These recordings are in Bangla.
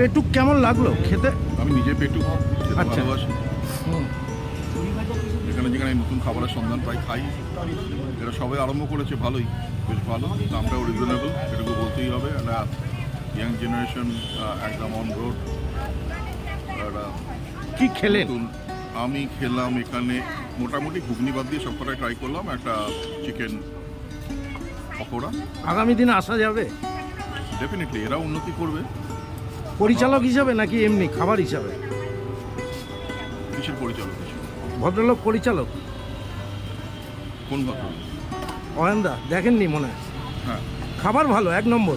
পেটুক কেমন লাগল? খেতে? আমি নিজে পেটু খেতে আচ্ছা। ভালোবাসি। যেখানে যেখানে নতুন খাবারের সন্ধান পাই খাই। এটা সবাই আরম্ভ করেছে ভালোই। বেশ ভালো দামটাও রিজনেবল এটুকু বলতেই হবে। একটা ইয়াং জেনারেশন একদম অন রোড কি খেলেন? আমি খেলাম এখানে মোটামুটি ঘুগনি বাদ দিয়ে সব কটাই ট্রাই করলাম একটা চিকেন পকোড়া। আগামী দিনে আসা যাবে? ডেফিনেটলি এরা উন্নতি করবে। পরিচালক হিসাবে নাকি এমনি খাবার হিসাবে? কিসের পরিচালক? ভদ্রলোক পরিচালক? কোন কথা অয়নদা দেখেননি মনে হয়? হ্যাঁ। খাবার ভালো এক নম্বর।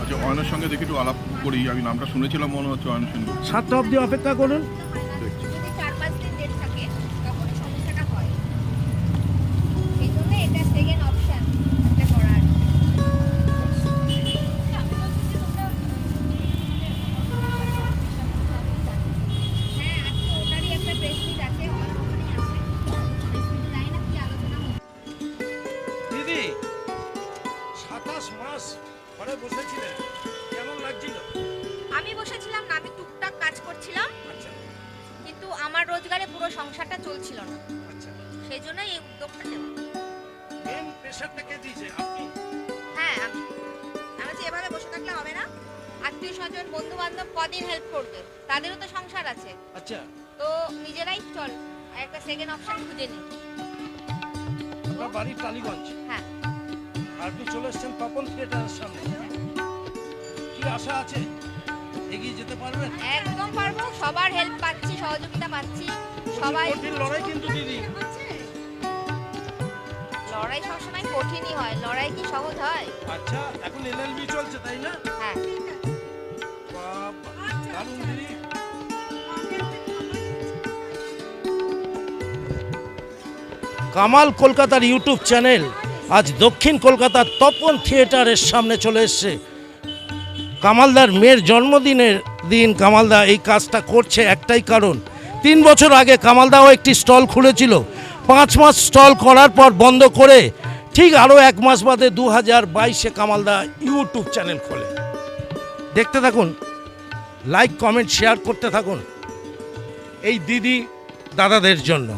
আচ্ছা অয়নের সঙ্গে দেখি একটু আলাপ করি আমি নামটা শুনেছিলাম মনে হচ্ছে অয়ন সাতটা অবধি অপেক্ষা করুন। সংসারটা চলছিল না। আচ্ছা। সেই জন্যই এই উদ্যোগটা নেওয়া। মেন প্রেশারটা কে দিয়েছে? আপনি? হ্যাঁ আমি। আমি যে এভাবে বসে থাকলে হবে না। আত্মীয় স্বজন বন্ধু বান্ধব কদিন হেল্প করবে? তাদেরও তো সংসার আছে। আচ্ছা। তো নিজেরাই চল আর একটা সেকেন্ড অপশন খুঁজে নিই আপনার বাড়ি টালিগঞ্জ? হ্যাঁ। আপনি চলে এসেছেন তপন থিয়েটারের সামনে। কি আশা আছে? এগিয়ে যেতে পারবেন? একদম পারব। সবার হেল্প পাচ্ছি সহযোগিতা পাচ্ছি। সবাই কঠিন লড়াই কিন্তু দিদি। লড়াই সবসময় কঠিনই হয়। লড়াই কি সহজ হয়? আচ্ছা এখন এলএলবি চলছে তাই না? হ্যাঁ। দারুণ দিদি। কামাল কলকাতার ইউটিউব চ্যানেল আজ দক্ষিণ কলকাতার তপন থিয়েটারের সামনে চলে এসছে। কামালদার মেয়ের জন্মদিনের দিন কামালদা এই কাজটা করছে একটাই কারণ তিন বছর আগে কামালদাও একটি স্টল খুলেছিল। পাঁচ মাস স্টল করার পর বন্ধ করে ঠিক আরও এক মাস বাদে দু হাজার বাইশে কামালদা ইউটিউব চ্যানেল খোলে। দেখতে থাকুন, লাইক, কমেন্ট, শেয়ার করতে থাকুন এই দিদি দাদাদের জন্য।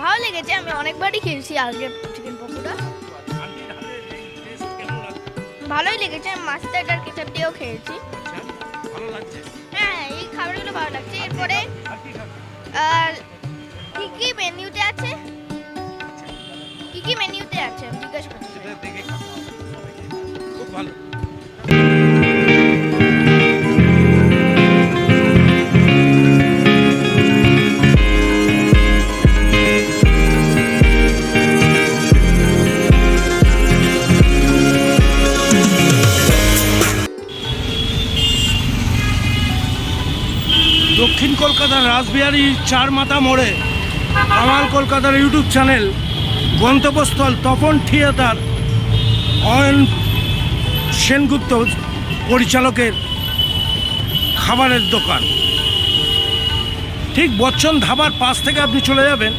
ভালো লেগেছে, আমি অনেকবারই খেয়েছি আগে চিকেন পকোড়া। ভালোই লেগেছে মাস্টার্ড আর কেচাপ দিয়েও খেয়েছি। আচ্ছা, ভালো লাগছে? হ্যাঁ এই খাবারগুলো ভালো লাগছে। এরপরে আর কি কি মেনুতে আছে? কি কি মেনুতে আছে? জিজ্ঞাসা করছি। খুব ভালো। কলকাতার চার মাথা মোড়ে। আমার কলকাতার ইউটিউব চ্যানেল, গন্তব্যস্থল তপন থিয়েটার, অয়ন সেনগুপ্ত পরিচালকের খাবারের দোকান। ঠিক বচ্চন ধাবার পাশ থেকে আপনি চলে যাবেন।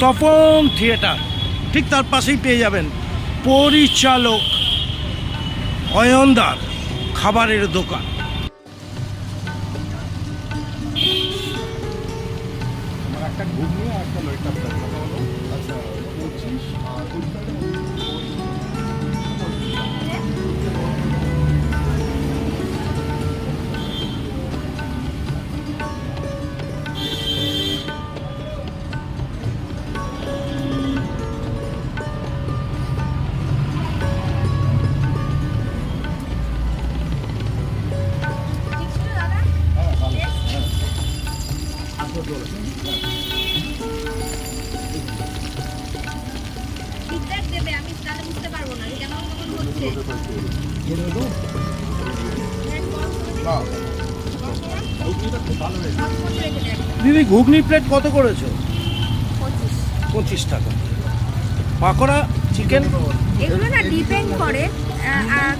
তপন থিয়েটার, ঠিক তার পাশেই পেয়ে যাবেন পরিচালক অয়নদার খাবারের দোকান। ঘুগনি প্লেট কত করেছ? পঁচিশ। টাকা। পাকোড়া চিকেন এগুলো না ডিপেন্ড করে।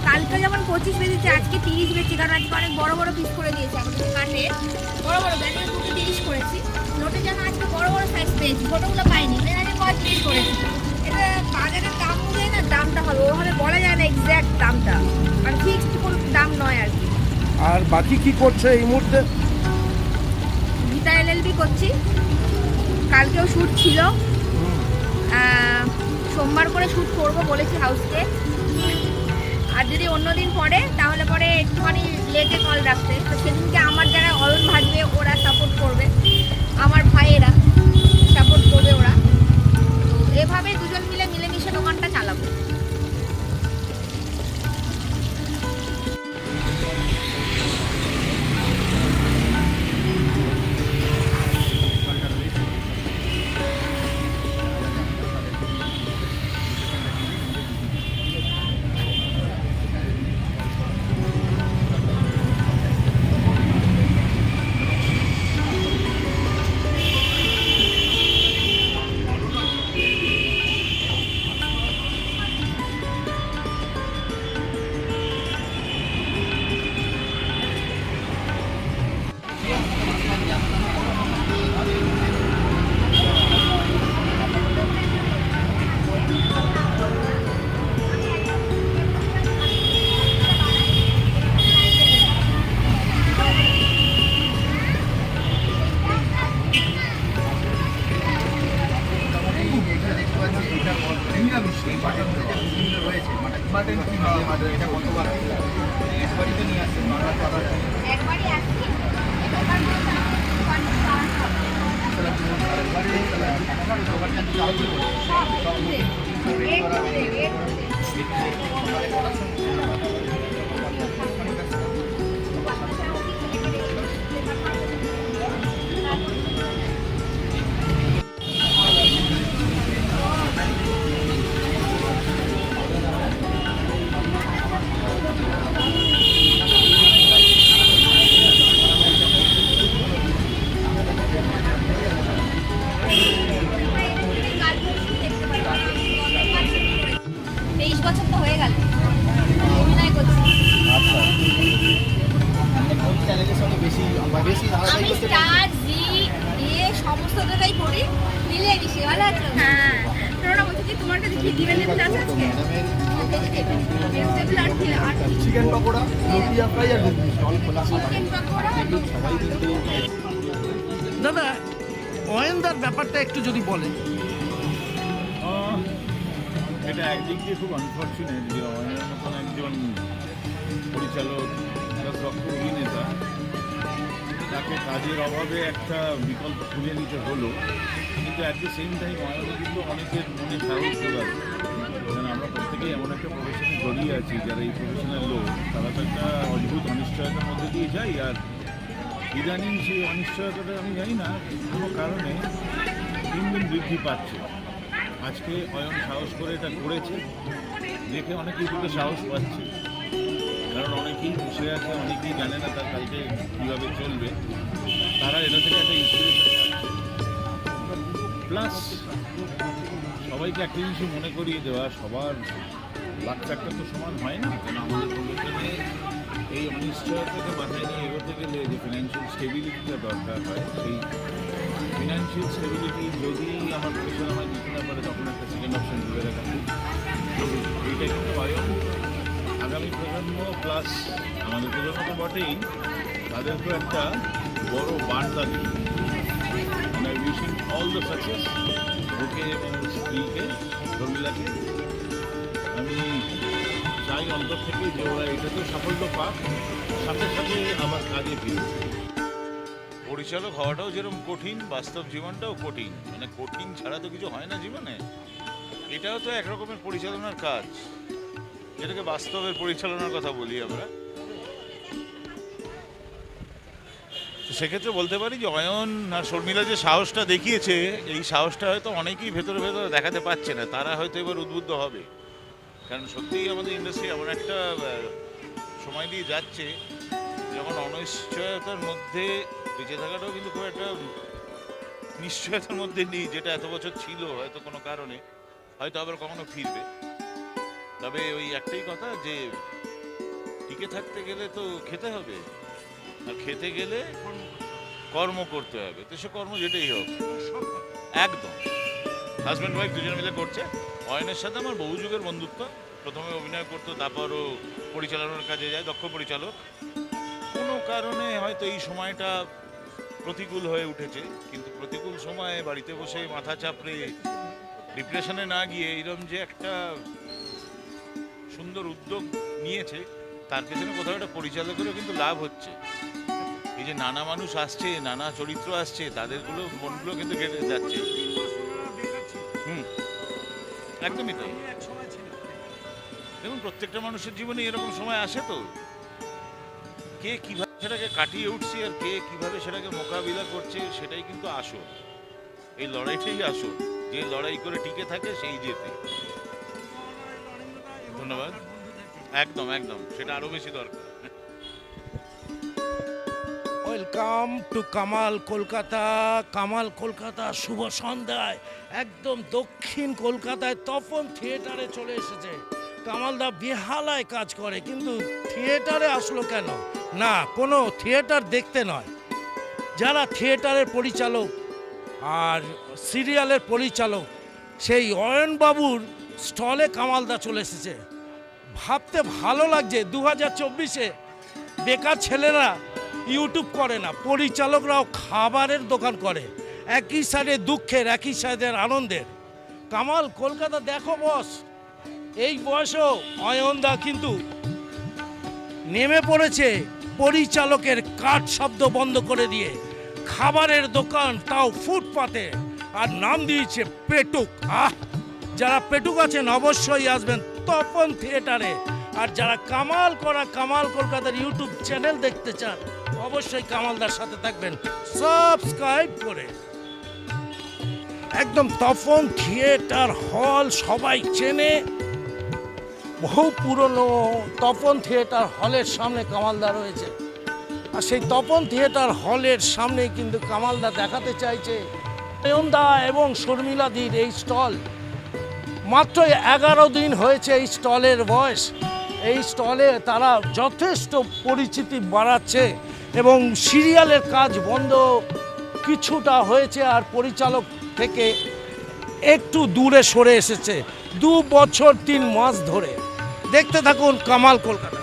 কালকে যেমন পঁচিশ বেজেছে আজকে তিরিশ বেজেছে কারণ আজকে অনেক বড় বড় পিস করে দিয়েছে আমাদের কাঠে। বড় বড় ব্যাটারি তিরিশ করেছি। নোটে যেন আজকে বড় বড় সাইজ পেয়েছি ছোটোগুলো পাইনি। আজকে পঁয়ত্রিশ করেছি? এটা বাজারের দাম অনুযায়ী না দামটা হবে ওভাবে বলা যায় না এক্স্যাক্ট দামটা। মানে ফিক্সড কোনো দাম নয় আর কি। আর বাকি কি করছে এই মুহূর্তে? এলএলবি করছি। কালকেও শ্যুট ছিল। সোমবার করে শ্যুট করব বলেছি হাউসকে আর যদি অন্যদিন পরে তাহলে পরে একটুখানি লেটে কল রাখতে তো সেদিনকে আমার যারা অয়ন ভাজবে ওরা সাপোর্ট করবে। আমার ভাইয়েরা সাপোর্ট করবে ওরা। তো এভাবে দুজন মিলে মিলেমিশে দোকানটা চালাবো। 예, 예, 예. চিকেন পকোড়া লুটিয়া ফ্রাই আর স্টল খোলা সবাই কিন্তু দাদা অয়েন্দার ব্যাপারটা একটু যদি বলেন। এটা একদিক দিয়ে খুব আনফর্চুনেট যে অয়নের মতন একজন পরিচালক প্লাস রক্ত অভিনেতা তাকে কাজের অভাবে একটা বিকল্প খুঁজে নিতে হলো। কিন্তু অ্যাট দ্য সেম টাইম অয়নে কিন্তু অনেকের মনে সাহস জোগায় কারণ আমরা প্রত্যেকেই এমন একটা প্রফেশনে জড়িয়ে আছি, যারা এই প্রফেশনের লোক, তারা তো একটা অদ্ভুত অনিশ্চয়তার মধ্যে দিয়ে যাই আর ইদানিং সেই অনিশ্চয়তাটা আমি জানি না, কোনো কারণে দিন দিন বৃদ্ধি পাচ্ছে। আজকে অয়ন সাহস করে এটা করেছে, দেখে অনেকেই কিন্তু সাহস পাচ্ছে। কারণ অনেকেই বসে আছে, অনেকেই জানে না তার কালকে কীভাবে চলবে। তারা এটা থেকে একটা ইন্সপিরেশন প্লাস সবাইকে একটা জিনিস মনে করিয়ে দেওয়া, সবার লাখ ফ্যাক্টর তো সমান হয় না, কেন আমাদের প্রফেশনে এই অনিশ্চয়তাকে মাথায় নিয়ে এগোতে গেলে যে ফিনান্সিয়াল স্টেবিলিটিটা দরকার হয়, সেই ফিনান্সিয়াল স্টেবিলিটি যদি আমার প্রফেশন আমায় দিতে না পারে তখন একটা সেকেন্ড অপশন ভেবে রাখা এইটা কিন্তু অয়ন আগামী প্রজন্ম প্লাস আমাদের প্রজন্ম তো বটেই, তাদেরকেও একটা বড় বার্তা দিই। Wishing all the success okay এবং স্ত্রীকে শর্মিলাকে আমি চাই অন্তর থেকে যে ওরা এটাতে সাফল্য পাক, সাথে সাথে আবার কাজে ফিরুক। পরিচালক হওয়াটাও যেরকম কঠিন, বাস্তব জীবনটাও কঠিন। মানে কঠিন ছাড়া তো কিছু হয় না জীবনে। এটাও তো এক রকমের পরিচালনার কাজ। যেটাকে বাস্তবের পরিচালনার কথা বলি আমরা। সেক্ষেত্রে বলতে পারি যে অয়ন আর শর্মিলা যে সাহসটা দেখিয়েছে, এই সাহসটা হয়তো অনেকেই ভেতরে ভেতরে দেখাতে পারছে না, তারা হয়তো এবার উদ্বুদ্ধ হবে। কারণ সত্যিই আমাদের ইন্ডাস্ট্রি এমন একটা সময় দিয়ে যাচ্ছে, যখন অনিশ্চয়তার মধ্যে বেঁচে থাকাটাও কিন্তু খুব একটা নিশ্চয়তার মধ্যে নেই, যেটা এত বছর ছিল হয়তো কোনো কারণে, হয়তো আবার কখনো ফিরবে। তবে ওই একটাই কথা যে, টিকে থাকতে গেলে তো খেতে হবে। আর খেতে গেলে কর্ম করতে হবে। তো সে কর্ম যেটাই হোক। একদম। হাজব্যান্ড ওয়াইফ দুজনে মিলে করছে। অয়নের সাথে আমার বহু যুগের বন্ধুত্ব। প্রথমে অভিনয় করতো তারপর ও পরিচালনার কাজে যায়, দক্ষ পরিচালক। কোনো কারণে হয়তো এই সময়টা প্রতিকূল হয়ে উঠেছে, কিন্তু প্রতিকূল সময়ে বাড়িতে বসে মাথা চাপড়ে ডিপ্রেশনে না গিয়ে এইরকম যে একটা সুন্দর উদ্যোগ নিয়েছে, তার পেছনে কোথাও একটা পরিচালকেরও কিন্তু লাভ হচ্ছে। এই যে নানা মানুষ আসছে, নানা চরিত্র আসছে, তাদেরগুলো মনগুলো কিন্তু কেটে যাচ্ছে। হুম। একদমই তাই। দেখুন, প্রত্যেকটা মানুষের জীবনে এরকম সময় আসে তো। কে কীভাবে সেটাকে কাটিয়ে উঠছে আর কে কীভাবে সেটাকে মোকাবিলা করছে, সেটাই কিন্তু আসল। এই লড়াইটাই আসল। যে লড়াই করে টিকে থাকে, সেই জেতে। ধন্যবাদ। একদম একদম। সেটা আরও বেশি দরকার। ওয়েলকাম টু কামাল কলকাতা কামাল কলকাতা শুভ সন্ধ্যায়। একদম দক্ষিণ কলকাতায় তপন থিয়েটারে চলে এসেছে। কামালদা বেহালায় কাজ করে, কিন্তু থিয়েটারে আসলো কেন? না, কোনো থিয়েটার দেখতে নয়। যারা থিয়েটারের পরিচালক আর সিরিয়ালের পরিচালক, সেই অয়নবাবুর স্টলে কামালদা চলে এসেছে। ভাবতে ভালো লাগছে দু হাজার চব্বিশে বেকার ছেলেরা ইউটিউব করে না, পরিচালকরাও খাবারের দোকান করে। একই সাইডে দুঃখের, একই সাইডে আনন্দের। কামাল, কলকাতা দেখো বস এই বয়সেও অয়নদা কিন্তু নেমে পড়েছে পরিচালকের কাঠ শব্দ বন্ধ করে দিয়ে। খাবারের দোকান, তাও ফুটপাতে, আর নাম দিয়েছে পেটুক। আহ! যারা পেটুক আছেন অবশ্যই আসবেন তপন থিয়েটারে। আর যারা কামাল করা, কামাল কলকাতার ইউটিউব চ্যানেল দেখতে চান অবশ্যই কামালদার সাথে থাকবেন। সাবস্ক্রাইব করে। একদম তপন থিয়েটার হল সবাই চেনে। বহু পুরনো তপন থিয়েটার হলের সামনে কামালদা রয়েছে। আর সেই তপন থিয়েটার হলের সামনে কিন্তু কামালদা দেখাতে চাইছে নয়নদা এবং শর্মিলাদির এই স্টল। মাত্র এগারো দিন হয়েছে এই স্টলের বয়স। এই স্টলে তারা যথেষ্ট পরিচিতি বাড়াচ্ছে। এবং সিরিয়ালের কাজ বন্ধ। কিছুটা হয়েছে আর পরিচালক থেকে একটু দূরে সরে এসেছে, দু বছর তিন মাস ধরে। দেখতে থাকুন কামাল কলকাতা।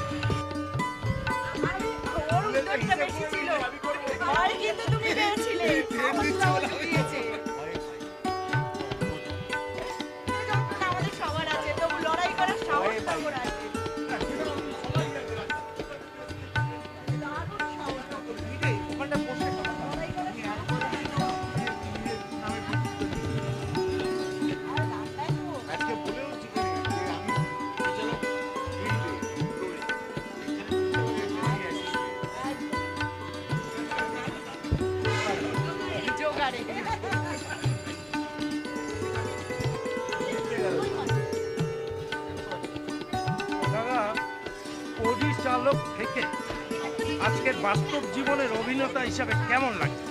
বাস্তব জীবনের অভিনেতা হিসাবে কেমন লাগছে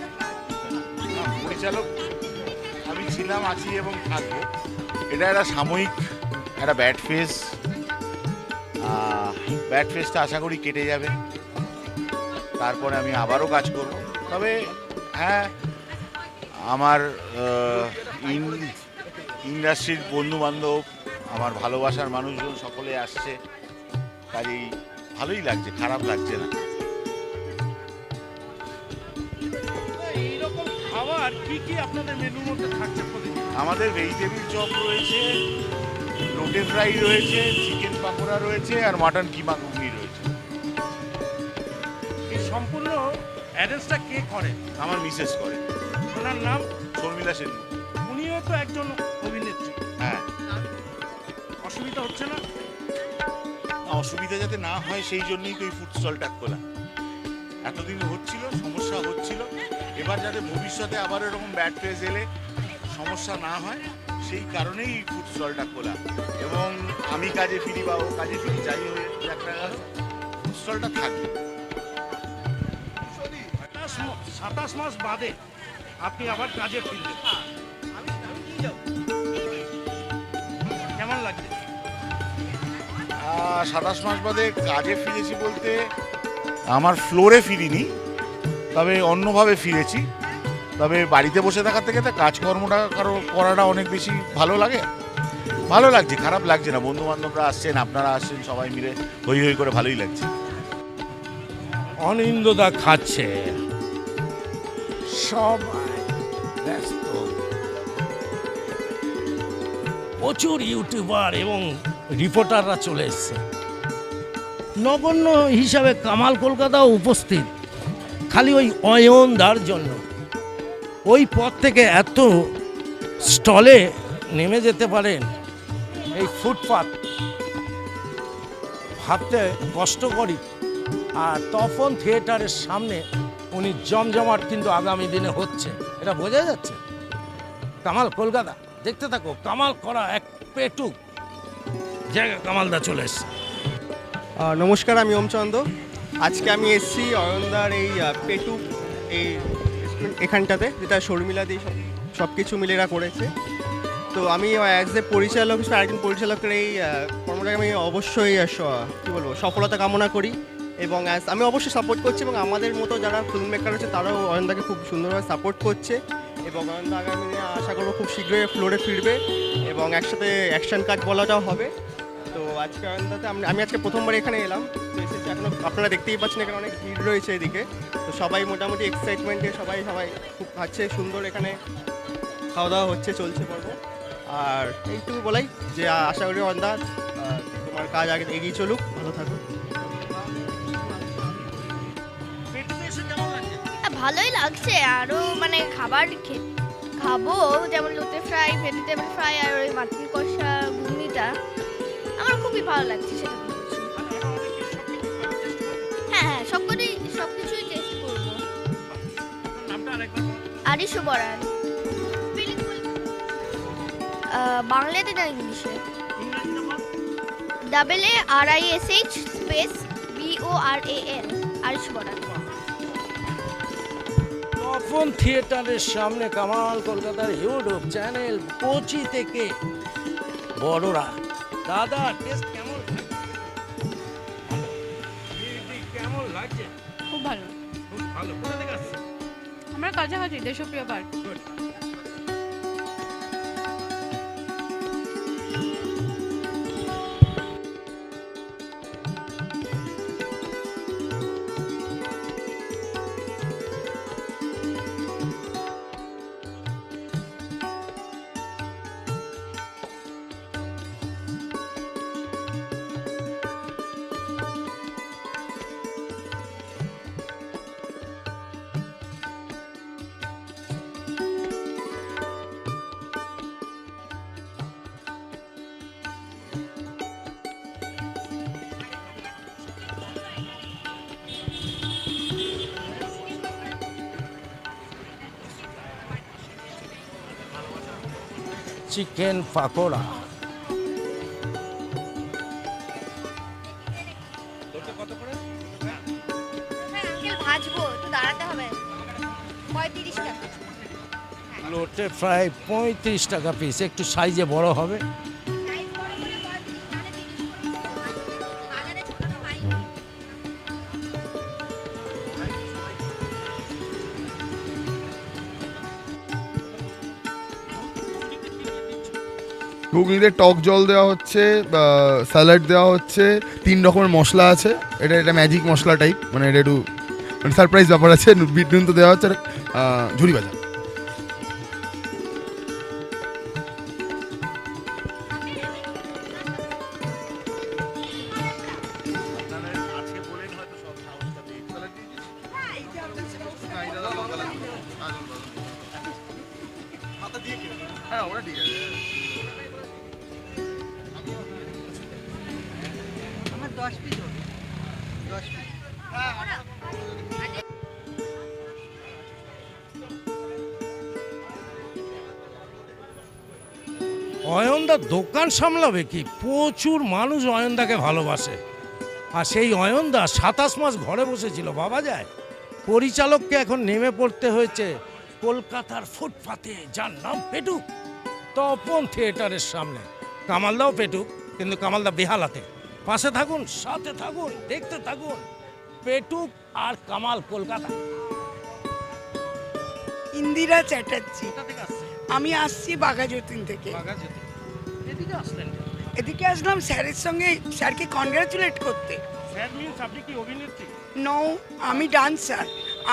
না, পরিচালক আমি ছিলাম আছি এবং থাকব। এটা একটা সাময়িক একটা ব্যাড ফেস ব্যাড ফেসটা আশা করি কেটে যাবে। তারপরে আমি আবারও কাজ করব। তবে হ্যাঁ আমার ইন্ডাস্ট্রির বন্ধু বান্ধব আমার ভালোবাসার মানুষজন সকলে আসছে। কাজেই ভালোই লাগছে খারাপ লাগছে না। খাবার কি কি আপনাদের মেনুর মধ্যে থাকছে আমাদের ভেজিটেবিল চপ রয়েছে লোটে ফ্রাই রয়েছে চিকেন পাকোড়া রয়েছে আর মাটন কিমা ঘুগনি রয়েছে। এই সম্পূর্ণ অ্যারেঞ্জটা কে করে? আমার মিসেস করে। ওনার নাম? শর্মিলা সেন। উনিও তো একজন অভিনেত্রী। হ্যাঁ। অসুবিধা হচ্ছে না? অসুবিধা যাতে না হয় সেই জন্যই তো এই ফুড স্টলটা খোলা। এতদিন হচ্ছিল সমস্যা হচ্ছিল। এবার যাতে ভবিষ্যতে আবার এরকম ব্যাড ফেজ এলে সমস্যা না হয় সেই কারণেই ফুড স্টলটা খোলা। এবং আমি কাজে ফিরি বা ও কাজে ফিরি যাই হয়ে একটা ফুড স্টলটা থাকবে। সাতাশ সাতাশ মাস বাদে আপনি আবার কাজে ফিরলেন। কেমন লাগছে? সাতাশ মাস বাদে কাজে ফিরেছি বলতে আমার ফ্লোরে ফিরিনি। তবে অন্যভাবে ফিরেছি। তবে বাড়িতে বসে থাকার থেকে তো কাজকর্মটা কারও করাটা অনেক বেশি ভালো লাগে। ভালো লাগছে খারাপ লাগছে না। বন্ধু বান্ধবরা আসছেন আপনারা আসছেন সবাই মিলে হই হই করে ভালোই লাগছে। অনিন্দদা খাচ্ছে। সবাই ব্যস্ত। প্রচুর ইউটিউবার এবং রিপোর্টাররা চলে এসছে। নগণ্য হিসাবে কামাল কলকাতাও উপস্থিত। খালি ওই অয়নদার জন্য। ওই পথ থেকে এত স্টলে নেমে যেতে পারেন এই ফুটপাত। ভাবতে কষ্ট করি। আর তখন থিয়েটারের সামনে উনি জমজমাট কিন্তু আগামী দিনে হচ্ছে। এটা বোঝা যাচ্ছে? কামাল কলকাতা, দেখতে থাকো, কামাল করা এক পেটুক। জায়গা কামালদা চলে এসছে। নমস্কার, আমি ওমচন্দ। আজকে আমি এসেছি অয়নদার এই পেটু, এই এখানটাতে, যেটা শর্মিলা দিয়ে সব কিছু মিলে এরা করেছে। তো আমি অ্যাজ এ পরিচালক হিসেবে একজন পরিচালকের এই কর্মটাকে আমি অবশ্যই কী বলব, সফলতা কামনা করি। এবং অ্যাজ আমি অবশ্যই সাপোর্ট করছি এবং আমাদের মতো যারা ফিল্ম মেকার আছে, তারাও অয়নদাকে খুব সুন্দরভাবে সাপোর্ট করছে। এবং অয়নদা আগামী দিনে আশা করব খুব শীঘ্রই ফ্লোরে ফিরবে এবং একসাথে অ্যাকশন কাজ বলাটাও হবে। আজকে অয়নদাতে আমি আজকে প্রথমবার এখানে এলাম তো এসেছি এখনও আপনারা দেখতেই পাচ্ছেন এখানে অনেক ভিড় রয়েছে এদিকে। তো সবাই মোটামুটি এক্সাইটমেন্টে সবাই সবাই খুব খাচ্ছে সুন্দর এখানে খাওয়া দাওয়া হচ্ছে চলছে পর্ব। আর এইটুকু বলাই যে আশা করি অয়নদা আহ, তোমার কাজ আগে এগিয়ে চলুক ভালো থাকো। হ্যাঁ, ভালোই লাগছে আরও মানে খাবার খাব যেমন লুতে ফ্রাই ভেজিটেবল ফ্রাই আর ওই মাটির কষা ঘুগনিটা। আমার খুবই ভালো লাগছে সেটা। হ্যাঁ হ্যাঁ বাংলাতে না ইংলিশে? Double A R I S H space B O R A N আরিশু বরান থিয়েটারের সামনে কামাল কলকাতার ইউটিউব চ্যানেল কোচি থেকে বড়রা। দাদা টেস্ট কেমন? কেমন লাগছে? খুব ভালো। খুব ভালো। কোথা থেকে আসছে আমরা কাছাকাছি দেশপ্রিয় পার্ক। চিকেন পাকোড়া। হ্যাঁ ভাজবো একটু দাঁড়াতে হবে। পঁয়ত্রিশ টাকা। লোটে প্রায় পঁয়ত্রিশ টাকা পিস একটু সাইজে বড় হবে। ঘুগনিতে টক জল দেওয়া হচ্ছে স্যালাড দেওয়া হচ্ছে তিন রকমের মশলা আছে এটা এটা ম্যাজিক মশলা টাইপ মানে এটা একটু মানে সারপ্রাইজ ব্যাপার আছে বিট নুন তো দেওয়া হচ্ছে ঝুড়ি আহ, অয়নদা দোকান সামলাবে কি? প্রচুর মানুষ অয়নদাকে ভালোবাসে। আর সেই অয়নদা সাতাশ মাস ঘরে বসেছিল, বাবা যায়। পরিচালককে এখন নেমে পড়তে হয়েছে কলকাতার ফুটপাতে, যার নাম পেটুক। তপন থিয়েটারের সামনে। কামালদাও পেটুক, কিন্তু কামালদা বেহালাতে। পাশে থাকুন সাথে থাকুন দেখতে থাকুন। পেটুক আর কামাল কলকাতা। ইন্দিরা চ্যাটার্জি। আমি আসছি বাঘাযতীন থেকে। এদিকে আসলেন এদিকে আসলাম স্যারের সঙ্গে স্যারকে কনগ্রাচুলেট করতে। স্যার মিন্স আপনি কি অভিনেত্রী? নো আমি ডান্সার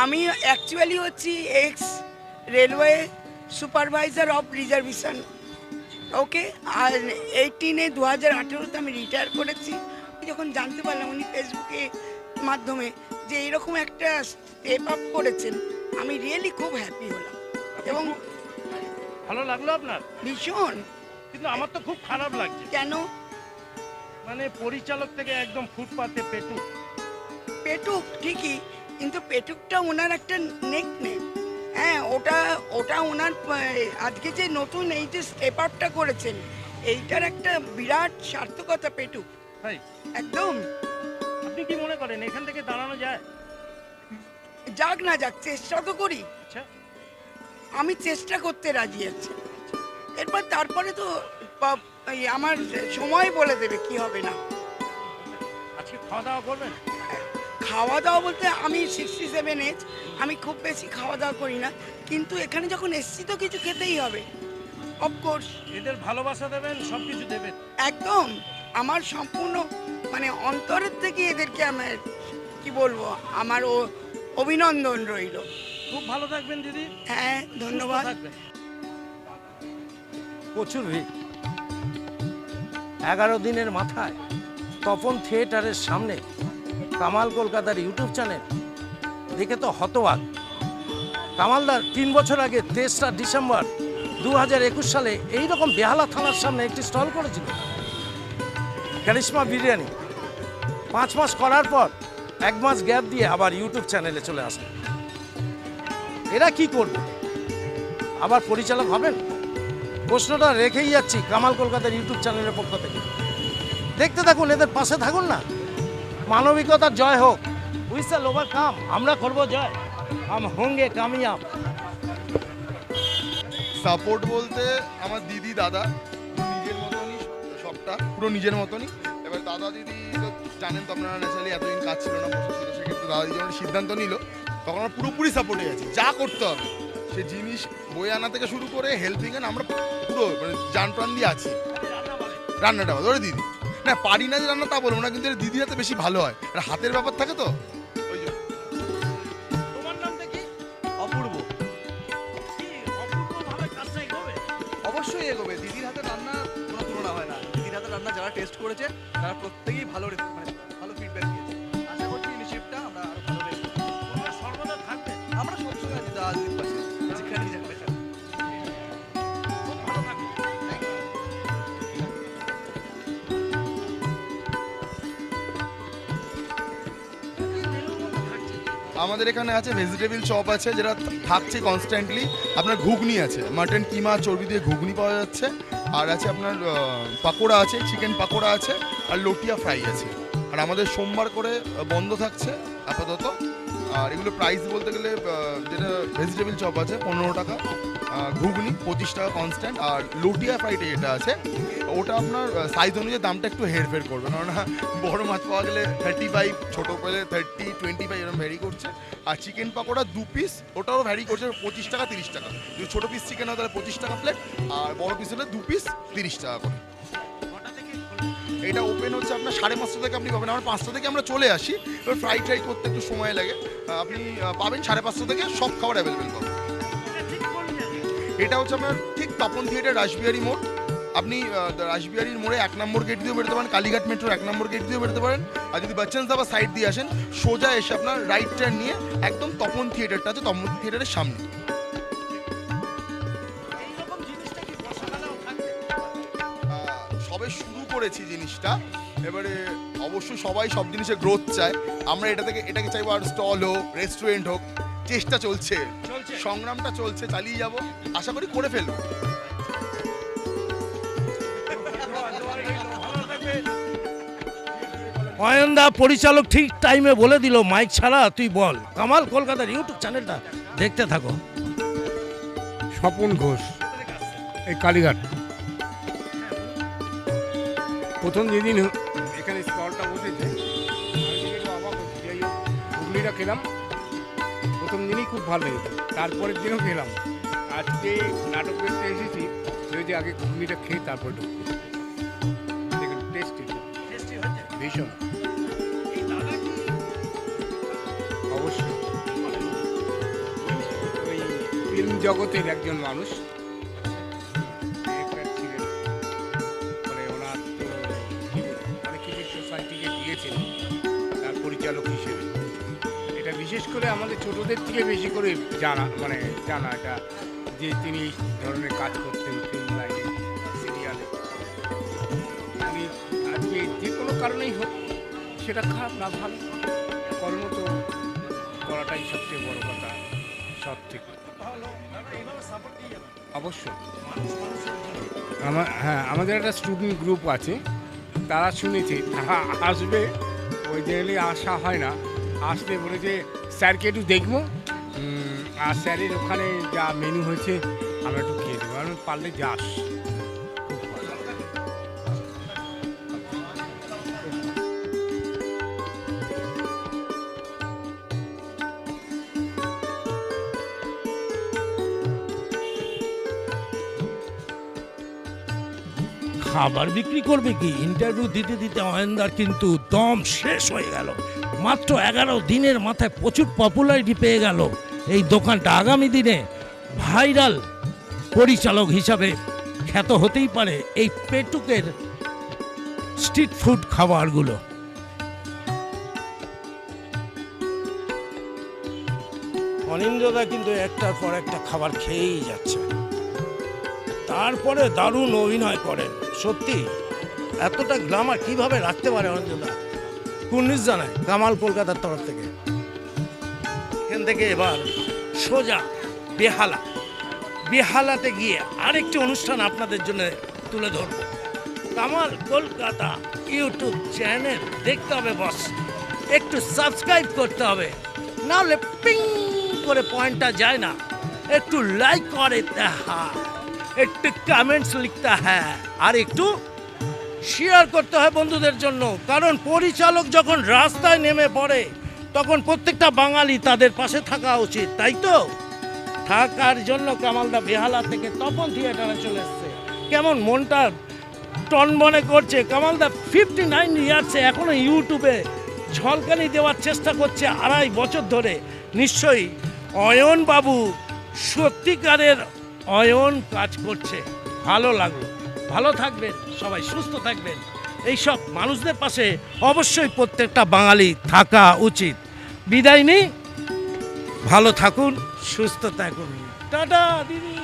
আমি অ্যাকচুয়ালি হচ্ছি ex railway supervisor of reservation okay? আর এইটিনে দু হাজার আঠেরোতে আমি রিটায়ার করেছি। যখন জানতে পারলাম উনি ফেসবুকে মাধ্যমে যে এরকম একটা স্টেপ আপ করেছেন আমি রিয়েলি খুব হ্যাপি হলাম। এবং ভালো লাগল আপনার? ভীষণ। কিন্তু আমার তো খুব খারাপ লাগছে। কেন? মানে পরিচালক থেকে একদম ফুটপাতে পেটুক। পেটুক ঠিকই। কিন্তু পেটুকটা ওনার একটা নেক নেম হ্যাঁ ওটা ওটা ওনার আজকে যে নতুন এই যে স্টেপ আপটা করেছেন এইটার একটা বিরাট সার্থকতা পেটু একদম। আপনি কি মনে করেন এখান থেকে দাঁড়ানো যায়? যাক না যাক চেষ্টা তো করি। আচ্ছা। আমি চেষ্টা করতে রাজি আছি। এরপর তারপরে তো আমার সময় বলে দেবে কি হবে না। আজকে খাওয়া দাওয়া করবেন? খাওয়া দাওয়া বলতে আমি সিক্সটি সেভেন এজ আমি খুব বেশি খাওয়া দাওয়া করি না। কিন্তু এখানে যখন এসছি তো কিছু খেতেই হবে। অফকোর্স এদের ভালোবাসা দেবেন সব কিছু দেবেন। একদম। আমার সম্পূর্ণ মানে অন্তরের থেকে এদেরকে আমার কি বলব আমার ও অভিনন্দন রইল। খুব ভালো থাকবেন দিদি। হ্যাঁ ধন্যবাদ। প্রচুর ভিড়। এগারো দিনের মাথায় তপন থিয়েটারের সামনে কামাল কলকাতার ইউটিউব চ্যানেল। দেখে তো হতবাক। কামালদার তিন বছর আগে তেসরা ডিসেম্বর দু হাজার একুশ সালে এইরকম বেহালা থানার সামনে একটি স্টল করেছিল। ক্যারিশমা বিরিয়ানি। পাঁচ মাস করার পর এক মাস গ্যাপ দিয়ে আবার ইউটিউব চ্যানেলে চলে আসে এরা কি করবে? আবার পরিচালক হবেন? প্রশ্নটা রেখেই যাচ্ছি কামাল কলকাতার ইউটিউব চ্যানেলের পক্ষ থেকে। দেখতে থাকুন, এদের পাশে থাকুন না। মানবিকতার জয় হোক। উইসাল ওভার কাম আমরা করব জয়। আম হোঙ্গে কামিয়াব। সাপোর্ট বলতে আমার দিদি, দাদা। নিজের মতনই সবটা, পুরো নিজের মতনই। এবার দাদা দিদি জানেন তো আপনারা ন্যাচারালি এতদিন কাজ ছিল না, বসে ছিল, সেক্ষেত্রে দাদা দিদি সিদ্ধান্ত নিল, তখন আমরা পুরোপুরি সাপোর্টে আছি। যা করতে হবে। সে জিনিস বই আনা থেকে শুরু করে হেল্পিং আমরা পুরো মানে জান প্রাণ দিয়ে আছি। রান্নাটা ওরে দিদি। না পারি না যে রান্না তা বলব না কিন্তু দিদি দিদির হাতে বেশি ভালো হয়। আর হাতের ব্যাপার থাকে তো? তোমার নামটা কি? অপূর্ব। কি অপূর্ব ভাবে কাজটা এগোবে? অবশ্যই এগোবে। দিদির হাতে রান্না কোনো তুলনা হয় না। দিদির হাতে রান্না যারা টেস্ট করেছে তারা প্রত্যেকেই ভালো রেখে মানে আমাদের এখানে আছে ভেজিটেবল চপ আছে, যেটা থাকছে কনস্ট্যান্টলি আপনার ঘুগনি আছে মাটন কিমা, চর্বি দিয়ে ঘুগনি পাওয়া যাচ্ছে। আর আছে আপনার পাকোড়া আছে চিকেন পাকোড়া আছে, আর লটিয়া ফ্রাই আছে। আর আমাদের সোমবার করে বন্ধ থাকছে, আপাতত। আর এগুলো প্রাইস বলতে গেলে যেটা ভেজিটেবিল চপ আছে, পনেরো টাকা। ঘুগনি পঁচিশ টাকা কনস্ট্যান্ট আর লটিয়া ফ্রাইটা যেটা আছে ওটা আপনার সাইজ অনুযায়ী দামটা একটু হেরফের করবে। কারণ বড় মাছ পাওয়া গেলে থার্টি ফাইভ ছোটো পেলে থার্টি টোয়েন্টি ফাইভ এরকম ভ্যারি করছে। আর চিকেন পাকোড়া দু পিস ওটাও ভ্যারি করছে পঁচিশ টাকা তিরিশ টাকা। যদি ছোটো পিস চিকেন হয় তাহলে পঁচিশ টাকা প্লেট আর বড় পিস হলে দু পিস তিরিশ টাকা করে। এটা ওপেন হচ্ছে আপনার সাড়ে পাঁচটা থেকে আপনি পাবেন। আমার পাঁচটা থেকে আমরা চলে আসি। এবার ফ্রাইড ট্রাই করতে একটু সময় লাগে। আপনি পাবেন সাড়ে পাঁচটা থেকে সব খাবার অ্যাভেলেবেল পাবেন। এটা হচ্ছে আপনার ঠিক তপন থিয়েটার রাসবিহারি মোড়। আপনি রাসবিহারির মোড়ে এক নম্বর গেট দিয়েও বেরোতে পারেন কালীঘাট মেট্রোর এক নম্বর গেট দিয়েও বেরোতে পারেন। আর যদি বাচ্চান দাবা সাইড দিয়ে আসেন সোজা এসে আপনার রাইট টার্ন নিয়ে একদম তপন থিয়েটারটা আছে তপন থিয়েটারের সামনে। সবে শুরু করেছি জিনিসটা। এবারে অবশ্যই সবাই সব জিনিসে গ্রোথ চায়। আমরা এটা থেকে এটাকে চাইব আর স্টল হোক রেস্টুরেন্ট হোক চেষ্টা চলছে। সংগ্রামটা চলছে চালিয়ে যাব। আশা করি করে ফেলব। অয়নদা পরিচালক ঠিক টাইমে বলে দিল মাইক ছাড়া তুই বল। কামাল কলকাতার ইউটিউব চ্যানেলটা দেখতে থাকো। স্বপন ঘোষ এই কালীঘাট। প্রথম যেদিন এখানে স্টলটা বসেছে ঘুগনিটা খেলাম। দিনই খুব ভালো লেগেছে তারপরের দিনও খেলাম। আজকে নাটক দেখতে এসেছি। যদি আগে ঘুগনিটা খেয়ে তারপর ঢুকবো। দেখুন টেস্টি ভীষণ। অবশ্যই। ওই ফিল্ম জগতের একজন মানুষ। করে আমাদের ছোটদের থেকে বেশি করে জানা মানে জানা এটা যে তিনি ধরনের কাজ করতেন ফিল্ম লাইনে সিরিয়ালে উনি আজকে যে কোনো কারণেই হোক, সেটা খারাপ না, ভালো। কর্ম তো করাটাই সবচেয়ে বড় কথা, সব থেকে। অবশ্যই। আমার হ্যাঁ আমাদের একটা স্টুডেন্ট গ্রুপ আছে, তারা শুনেছে, তারা আসবে, ওই জেনারেলি আসা হয় না। আসলে বলেছে স্যারকে একটু দেখব। আর স্যারের ওখানে যা মেনু হয়েছে, আমরা একটু খেয়ে দেবো আমি পারলে যাস। খুব খাবার বিক্রি করবে কি? ইন্টারভিউ দিতে দিতে অয়েন্দার কিন্তু দম শেষ হয়ে গেল। মাত্র এগারো দিনের মাথায় প্রচুর পপুলারিটি পেয়ে গেল এই দোকানটা। আগামী দিনে ভাইরাল পরিচালক হিসাবে খ্যাত হতেই পারে এই পেটুকের স্ট্রিট ফুড খাবারগুলো। অনিন্দ্যদা কিন্তু একটার পর একটা খাবার খেয়েই যাচ্ছে। তারপরে দারুণ অভিনয় করেন। সত্যি, এতটা গ্লামার কীভাবে রাখতে পারে অঞ্জনা কুর্নিশ জানায় কামাল কলকাতার তরফ থেকে। এখান থেকে এবার সোজা বেহালা। বেহালাতে গিয়ে আরেকটি অনুষ্ঠান আপনাদের জন্য তুলে ধরব। কামাল কলকাতা ইউটিউব চ্যানেল দেখতে হবে, বস। একটু সাবস্ক্রাইব করতে হবে। নাহলে পিং করে পয়েন্টটা যায় না। একটু লাইক করে হ্যাঁ একটু কমেন্টস লিখতে হ্যাঁ। আর একটু শেয়ার করতে হয় বন্ধুদের জন্য। কারণ পরিচালক যখন রাস্তায় নেমে পড়ে, তখন প্রত্যেকটা বাঙালি তাদের পাশে থাকা উচিত, তাই তো? থাকার জন্য কামালদা বেহালা থেকে তপন থিয়েটারে চলে এসছে। কেমন মনটা টনবনে করছে। কামালদা ফিফটি নাইন ইয়ার্সে এখনও ইউটিউবে ঝলকানি দেওয়ার চেষ্টা করছে আড়াই বছর ধরে। নিশ্চয়ই অয়ন বাবু সত্যিকারের অয়ন কাজ করছে। ভালো লাগল। ভালো থাকবেন, সবাই সুস্থ থাকবেন। এইসব মানুষদের পাশে অবশ্যই প্রত্যেকটা বাঙালি থাকা উচিত। বিদায় নেই, ভালো থাকুন, সুস্থ থাকুন। টাটা, দিদি।